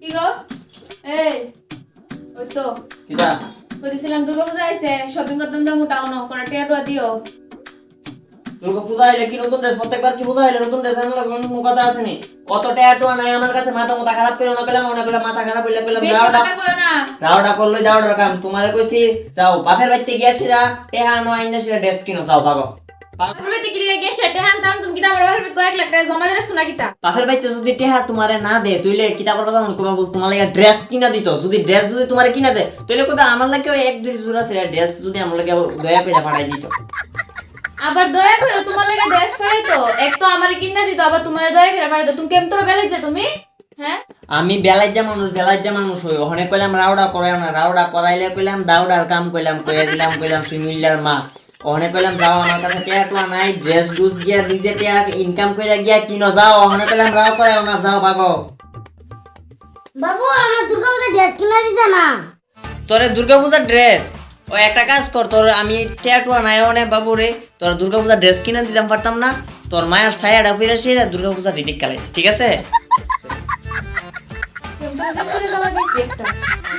কি গো? এই ওই তো। কিটা কইছিলাম দুর্গা পূজা আইছে শপিং করতাম তো মোটাও না কোন টিয়া দিও। দুর্গা পূজা আইলে কি নতুন ড্রেস প্রত্যেকবার কি পূজা আইলে নতুন ড্রেস আনলে কোনো কথা আসেনি অত নাই আমার কাছে মাথা মাথা খারাপ করে না পেলাম না পেলাম মাথা খারাপ হইলে পেলাম করলে কাম তোমারে কইছি যাও বাপের বাড়িতে গিয়া সেরা টেহা নো আইনা সেরা ড্রেস কিনো যাও ভাগো। বাপের বাড়িতে গিয়ে গিয়ে সেটা হানতাম তুমি কি আমার বাপের বাড়িতে কয়েক লাখ টাকা জমা দিয়ে রাখছো না কিতা বাপের বাড়িতে যদি টেহা তোমারে না দে তুইলে কিতা করবা জানো কইবা তোমার লাগা ড্রেস কিনা দিত? যদি ড্রেস যদি তোমারে কিনা দে তাইলে কইবা আমার লাগে এক দুই জোড়া সেরা ড্রেস যদি আমার লাগে দয়া করে পাঠাই দিত। আবার দয়া করে তোমার লাগে ড্রেস পরাই তো এক তো আমারে কিনা দিত আবার তোমার দয়া করে পাঠাই তো তুমি কেমন তোর বেলে যে তুমি? হ্যাঁ? আমি বেলায় যা মানুষ বেলায় যা মানুষ হই। ওখানে কইলাম রাউডা করাই না রাউডা করাইলে কইলাম দাউডার কাম কইলাম কইয়া দিলাম কইলাম সুমিল্লার মা। ওখানে কইলাম যাও আমার কাছে টিয়া টুয়া নাই ড্রেস ডুস গিয়া নিজে টিয়া ইনকাম কইরা গিয়া কিনো যাও। ওখানে কইলাম রাও করাই না যাও ভাগো বাবু আমার দুর্গা পূজা ড্রেস কিনা দিছে না। তোরে দুর্গা পূজার ড্রেস? ও একটা কাজ কর তোর আমি টিয়া টুয়া নাই অনে বাবু রে তোর দুর্গা পূজার ড্রেস কিনে দিতাম পারতাম না? তোর মায়ের ছায়াটা ফিরে সেরা দুর্গা পূজার রিদিক কালাইস ঠিক আছে?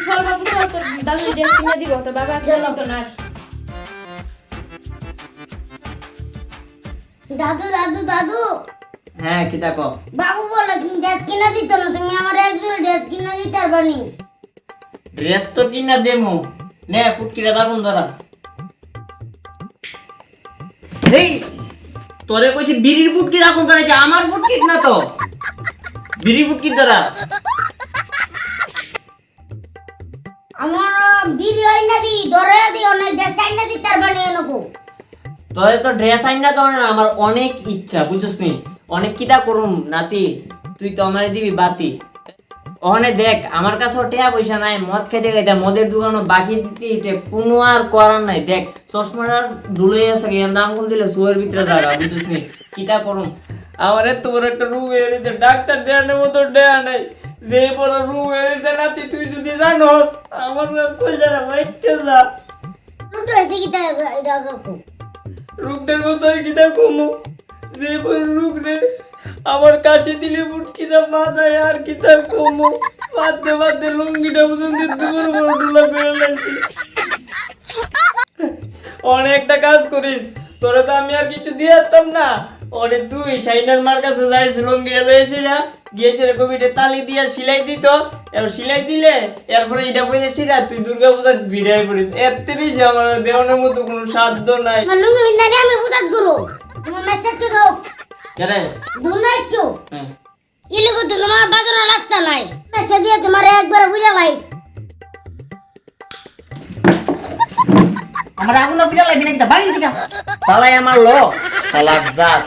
তোর বাবু তোর দাদু ড্রেস কিনে দিব তোর বাবা তো না দাদু দাদু দাদু। হ্যাঁ কো বাবু বলে তুমি ড্রেস কিনা দিত না? তুমি আমার একজন ড্রেস কিনা দিতে পারবানি ড্রেস তো কিনা দেমু নে ফুটকিটা দারুণ ধরা এই তোরে কইছি বিড়ির ফুটকি রাখুন ধরা যে আমার ফুটকি না তো? বিড়ির ফুটকি ধরা আমার বিরি হয় না দি ধরে দি অনেক ড্রেস কিনা দিতে পারবানি এনকো? তোরে তো ড্রেস আইন না তো না আমার অনেক ইচ্ছা বুঝছিস নি? অনেক কিতা করুম নাতি তুই তো আমারে দিবি বাতি। ওখানে দেখ আমার কাছেও টেয়া পয়সা নাই মদ খেতে খাইতে মদের দোকানও বাকি দিতে কোনো আর করার নাই। দেখ চশমাটা ডুলে আছে কি এমন আঙ্গুল দিলে সুয়ের ভিতরে জায়গা বুঝছিস নি? কিতা করুম? আমার এত বড় একটা রুম এসেছে ডাক্তার দেয়ার মতো দেয়া নাই। যে বড় রুম এসেছে নাতি তুই যদি জানোস আমার কই মাইটে যা। দুটো এসে কি তা এটা রুগটার কথা কিতা কমু। যে রুগ রে আমার কাশি দিলে কিতা মাথায় আর কিতা কমু। বাদতে বাদতে লুঙ্গিটা পর্যন্ত দুপুর বড় ডুলা করে লাগছি অনেকটা কাজ করিস। তোরা তো আমি আর কিছু দিয়ে আসতাম না। অনেক তুই, সাইনার মার কাছে যাইস, লুঙ্গিটা লয়ে এসে যা। গিয়ে সেটা কবিটা তালি দিয়ে সিলাই দিত। এবার সিলাই দিলে এরপরে এটা বলে সিরা তুই দুর্গা পূজা বিদায় করিস এর বেশি আমার দেওয়ানোর মতো কোনো সাধ্য নাই। আমার আমি দাও। কেন একটু। হ্যাঁ। তো তোমার বাজানোর রাস্তা নাই। মেসটা দিয়ে তোমার একবার বুঝা লাই। আমার আগুন পিলা লাগবে নাকি বাড়ি থেকে সালাই আমার লো সালাক জাত।